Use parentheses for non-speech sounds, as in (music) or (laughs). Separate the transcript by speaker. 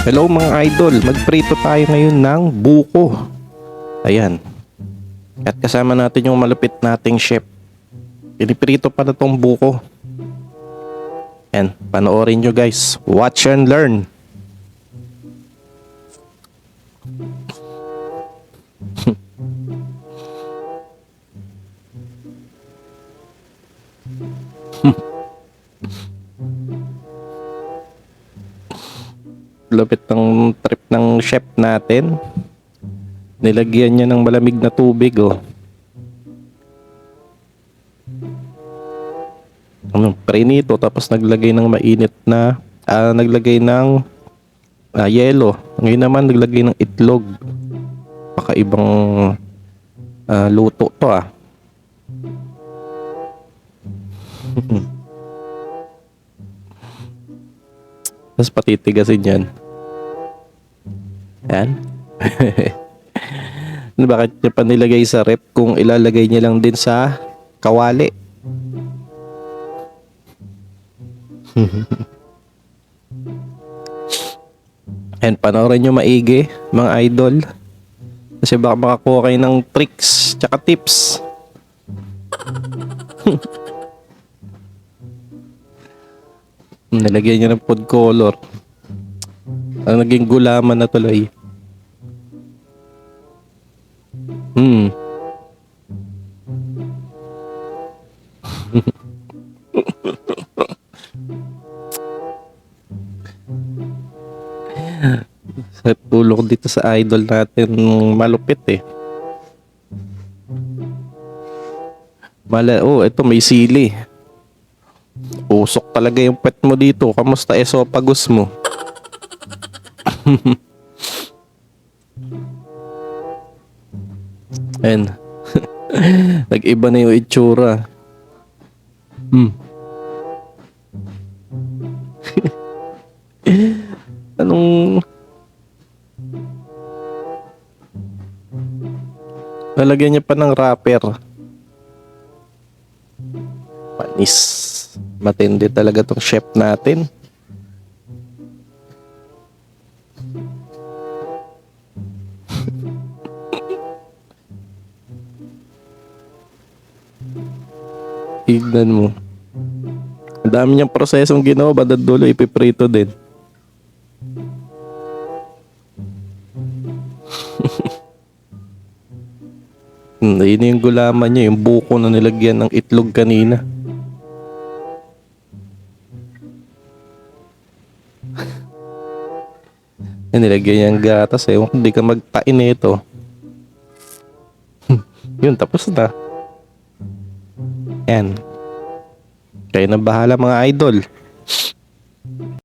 Speaker 1: Hello mga idol, magprito tayo ngayon ng buko. Ayan. At kasama natin yung malupit nating chef. Piniprito pa na tong buko. Ayan, panoorin nyo guys. Watch and learn. (laughs) Lupit ng trip ng chef natin. Nilagyan niya ng malamig na tubig oh. Ano, prinito tapos naglagay ng mainit na ah, naglagay ng ah, yelo. Ngayon naman naglagay ng itlog. Baka ibang ah, luto to ah. (laughs) Tapos patitigasin yan. Yan. (laughs) Ano, Bakit niya pa nilagay sa rep kung ilalagay niya lang din sa kawali? (laughs) And panoorin nyo maigi, mga idol. Kasi baka makakuha kayo ng tricks tsaka tips. (laughs) Nilagyan niya ng food color. Ang naging gulaman na tuloy. Hmm. (laughs) sa tulong dito sa idol natin malupit eh. Mala, oh, ito may sili. Usok talaga yung pet mo dito. Kamusta esophagus mo? (laughs) Ayan. (laughs) Nag-iba na yung itsura. Hmm. (laughs) Anong... Lalagyan niya pa ng wrapper. Panis. Matindi talaga tong chef natin. (laughs) Tignan mo. Ang dami niyang prosesong ginawa, badad dulo ipiprito din. (laughs) Hmm, yun yung gulaman niya, yung buko na nilagyan ng itlog kanina. Yan, nilagyan niya ng gatas eh. Hindi ka magtain nito. (laughs) Yun, tapos na. Yan. Kayo na bahala mga idol.